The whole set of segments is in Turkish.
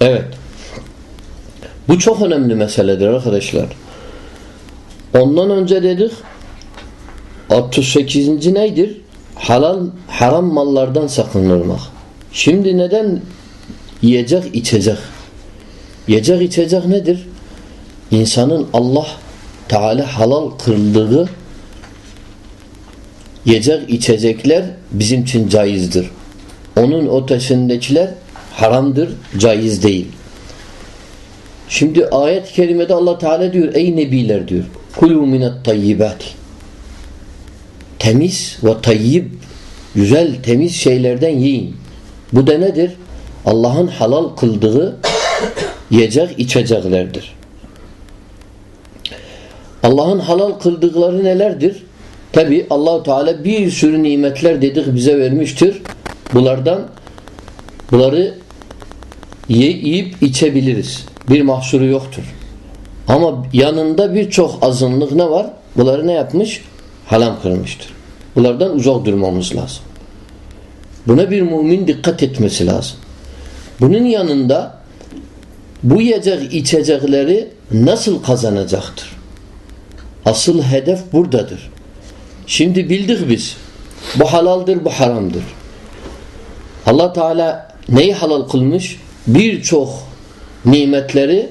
Evet. Bu çok önemli meseledir arkadaşlar. Ondan önce dedik 68. neydir? Halal, haram mallardan sakınırmak. Şimdi neden yiyecek, içecek? Yiyecek, içecek nedir? İnsanın Allah Teala halal kıldığı yiyecek, içecekler bizim için caizdir. Onun ötesindekiler haramdır, caiz değil. Şimdi ayet-i kerimede Allah Teala diyor ey nebiler diyor. Kulu minet tayyibati. Temiz ve tayyib güzel temiz şeylerden yiyin. Bu da nedir? Allah'ın halal kıldığı yiyecek içeceklerdir. Allah'ın halal kıldıkları nelerdir? Tabi Allahu Teala bir sürü nimetler dedik bize vermiştir. Bunlardan bunları yiyip içebiliriz. Bir mahsuru yoktur. Ama yanında birçok azınlık ne var? Bunları ne yapmış? Halam kırmıştır. Bunlardan uzak durmamız lazım. Buna bir mümin dikkat etmesi lazım. Bunun yanında bu yiyecek içecekleri nasıl kazanacaktır? Asıl hedef buradadır. Şimdi bildik biz. Bu halaldır, bu haramdır. Allah Teala neyi halal kılmış? Birçok nimetleri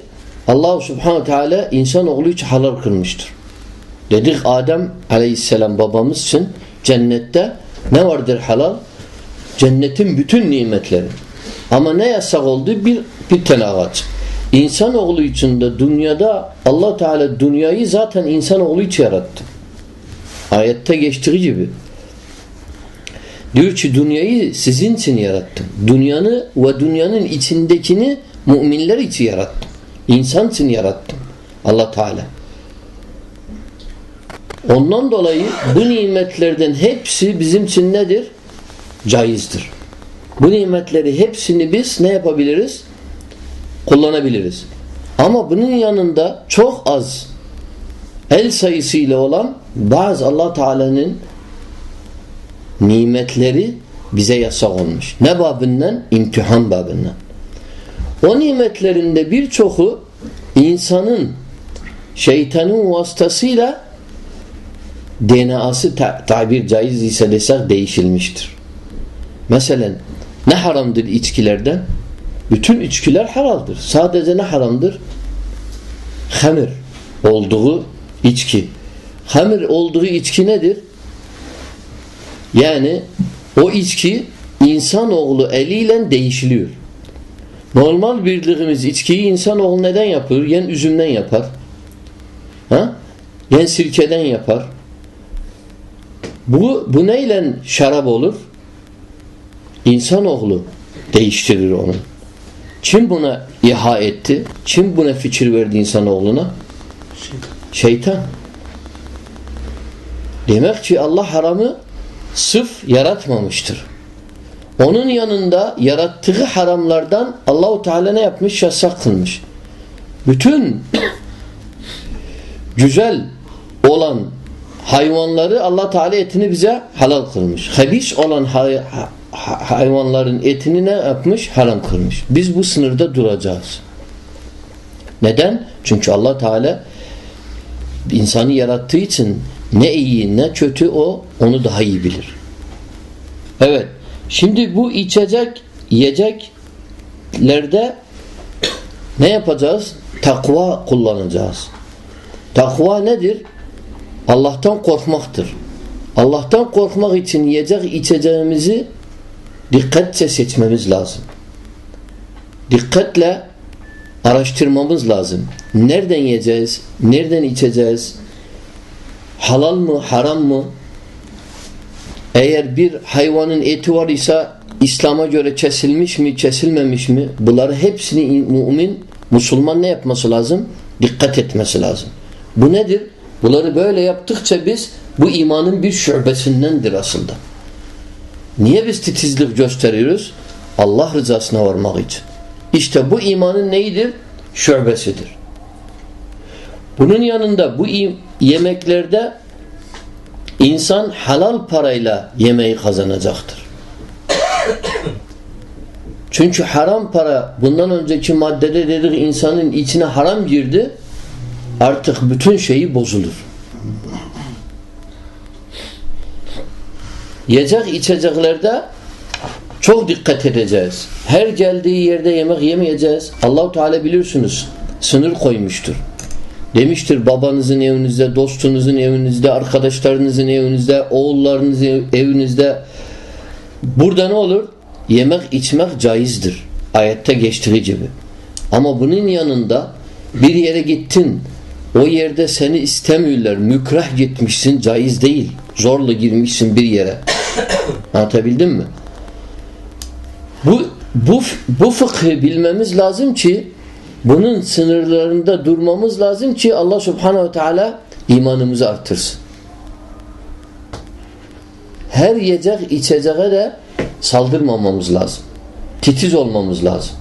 Allah Subhanahu Teala insanoğlu için halal kılmıştır. Dedik Adem Aleyhisselam babamız için cennette ne vardır halal? Cennetin bütün nimetleri. Ama ne yasak oldu? Bir, bir tane ağaç. İnsanoğlu için de dünyada Allah Teala dünyayı zaten insanoğlu için yarattı. Ayette geçtiği gibi. Diyor ki dünyayı sizin için yarattım. Dünyanı ve dünyanın içindekini müminler için yarattım. İnsan için yarattım. Allah Teala. Ondan dolayı bu nimetlerden hepsi bizim için nedir? Caizdir. Bu nimetleri hepsini biz ne yapabiliriz? Kullanabiliriz. Ama bunun yanında çok az el sayısıyla olan bazı Allah Teala'nın nimetleri bize yasak olmuş. Ne babından? İmtihan babından. O nimetlerinde birçoku insanın şeytanın vasıtasıyla DNA'sı ta tabir caiz ise desek değişilmiştir. Mesela ne haramdır içkilerden? Bütün içkiler halaldır. Sadece ne haramdır? Hamir olduğu içki. Hamir olduğu içki nedir? Yani o içki insanoğlu eliyle değişiliyor. Normal bildiğimiz içkiyi insanoğlu neden yapıyor? Yen üzümden yapar. Ha? Yen sirkeden yapar. Bu, bu neyle şarap olur? İnsanoğlu değiştirir onu. Kim buna iha etti? Kim buna fikir verdi insanoğluna? Şeytan. Demek ki Allah haramı sıf yaratmamıştır. Onun yanında yarattığı haramlardan Allahu Teala ne yapmış? Yasak kılmış. Bütün güzel olan hayvanları Allah Teala etini bize halal kılmış. Habis olan hay hayvanların etini ne yapmış? Haram kılmış. Biz bu sınırda duracağız. Neden? Çünkü Allah Teala insanı yarattığı için ne iyi ne kötü o onu daha iyi bilir. Evet. Şimdi bu içecek, yiyeceklerde ne yapacağız? Takva kullanacağız. Takva nedir? Allah'tan korkmaktır. Allah'tan korkmak için yiyecek içeceğimizi dikkatçe seçmemiz lazım. Dikkatle araştırmamız lazım. Nereden yiyeceğiz? Nereden içeceğiz? Halal mı? Haram mı? Eğer bir hayvanın eti var ise İslam'a göre kesilmiş mi, kesilmemiş mi? Bunları hepsini mümin, Müslüman ne yapması lazım? Dikkat etmesi lazım. Bu nedir? Bunları böyle yaptıkça biz bu imanın bir şubesindendir aslında. Niye biz titizlik gösteriyoruz? Allah rızasına varmak için. İşte bu imanın neyidir? Şubesidir. Bunun yanında bu yemeklerde insan halal parayla yemeği kazanacaktır. Çünkü haram para bundan önceki maddede dedik insanın içine haram girdi artık bütün şeyi bozulur. Yiyecek içeceklerde çok dikkat edeceğiz. Her geldiği yerde yemek yemeyeceğiz. Allahu Teala bilirsiniz sınır koymuştur. Demiştir babanızın evinizde, dostunuzun evinizde, arkadaşlarınızın evinizde, oğullarınızın evinizde. Burada ne olur? Yemek içmek caizdir. Ayette geçtiği gibi. Ama bunun yanında bir yere gittin, o yerde seni istemiyorlar, mükrah gitmişsin, caiz değil. Zorla girmişsin bir yere. Anlatabildim mi? Bu bu bu fıkhı bilmemiz lazım ki bunun sınırlarında durmamız lazım ki Allah Subhanahu ve Teala imanımızı artırsın. Her yiyecek içeceğe de saldırmamamız lazım. Titiz olmamız lazım.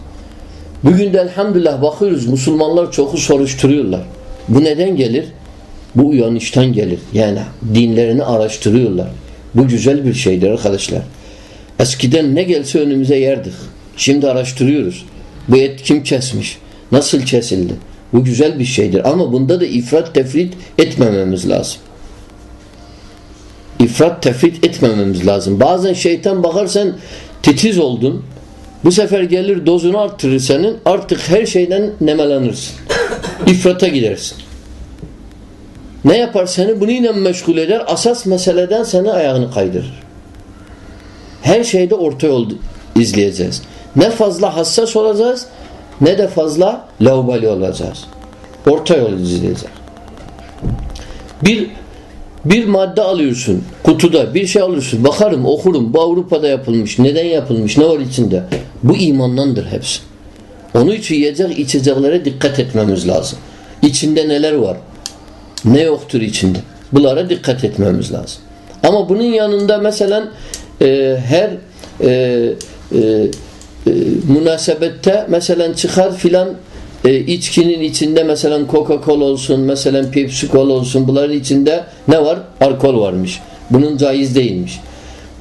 Bugün de elhamdülillah bakıyoruz Müslümanlar çoku soruşturuyorlar. Bu neden gelir? Bu uyanıştan gelir. Yani dinlerini araştırıyorlar. Bu güzel bir şeydir arkadaşlar. Eskiden ne gelse önümüze yerdik. Şimdi araştırıyoruz. Bu et kim kesmiş? Nasıl kesildi? Bu güzel bir şeydir. Ama bunda da ifrat tefrit etmememiz lazım. İfrat tefrit etmememiz lazım. Bazen şeytan bakarsan titiz oldun. Bu sefer gelir dozunu arttırır senin. Artık her şeyden nemelanırsın. İfrata gidersin. Ne yapar seni? Bunu yine meşgul eder. Asas meseleden seni ayağını kaydırır. Her şeyde orta yol izleyeceğiz. Ne fazla hassas olacağız ne de fazla laubali olacağız. Orta yol izleyeceğiz. Bir bir madde alıyorsun kutuda bir şey alıyorsun. Bakarım okurum. Bu Avrupa'da yapılmış neden yapılmış ne var içinde? Bu imandandır hepsi. Onun için yiyecek içeceklere dikkat etmemiz lazım. İçinde neler var? Ne yoktur içinde? Bunlara dikkat etmemiz lazım. Ama bunun yanında mesela e, her e, e, e, münasebette mesela çıkar filan e, içkinin içinde mesela Coca-Cola olsun, mesela Pepsi-Cola olsun bunların içinde ne var? Alkol varmış. Bunun caiz değilmiş.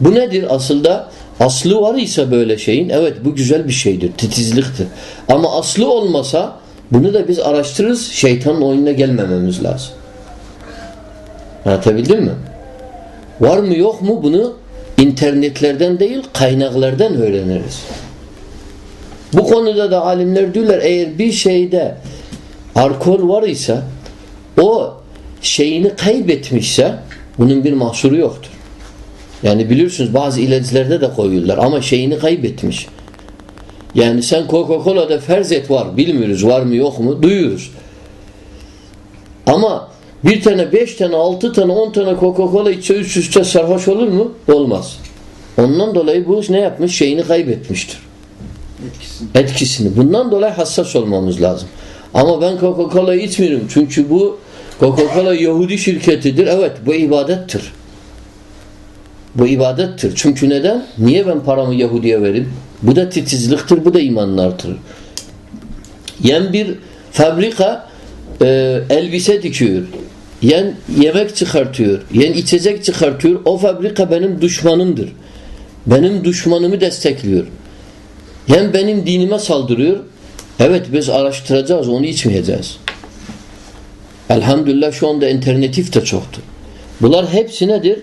Bu nedir aslında? Aslı var ise böyle şeyin evet bu güzel bir şeydir. Titizliktir. Ama aslı olmasa bunu da biz araştırırız. Şeytanın oyununa gelmememiz lazım. Anlatabildim mi? Var mı yok mu bunu internetlerden değil kaynaklardan öğreniriz. Bu konuda da alimler diyorlar eğer bir şeyde alkol var ise o şeyini kaybetmişse bunun bir mahsuru yoktur. Yani biliyorsunuz bazı ilaçlarda da koyuyorlar ama şeyini kaybetmiş. Yani sen Coca-Cola'da farz et var. Bilmiyoruz var mı yok mu? Duyuyoruz. Ama bir tane, beş tane, altı tane, on tane Coca-Cola içse üst üste sarhoş olur mu? Olmaz. Ondan dolayı bu ne yapmış? Şeyini kaybetmiştir. Etkisini. Etkisini. Bundan dolayı hassas olmamız lazım. Ama ben Coca-Cola içmiyorum. Çünkü bu Coca-Cola Yahudi şirketidir. Evet bu ibadettir. Bu ibadettir. Çünkü neden? Niye ben paramı Yahudi'ye vereyim? Bu da titizliktir. Bu da imanını artırır. Yen bir fabrika e, elbise dikiyor. Yen yemek çıkartıyor. Yen içecek çıkartıyor. O fabrika benim düşmanımdır. Benim düşmanımı destekliyor. Yen benim dinime saldırıyor. Evet biz araştıracağız. Onu içmeyeceğiz. Elhamdülillah şu anda internetif de çoktur. Bunlar hepsi nedir?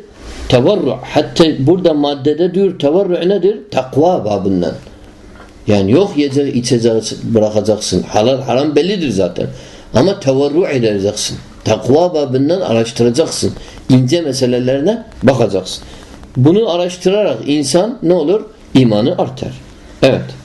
Tevarru. Hatta burada maddede diyor tevarru nedir? Takva babından. Yani yok yiyecek içecek bırakacaksın. Halal haram bellidir zaten. Ama tevarru edeceksin. Takva babından araştıracaksın. İnce meselelerine bakacaksın. Bunu araştırarak insan ne olur? İmanı artar. Evet.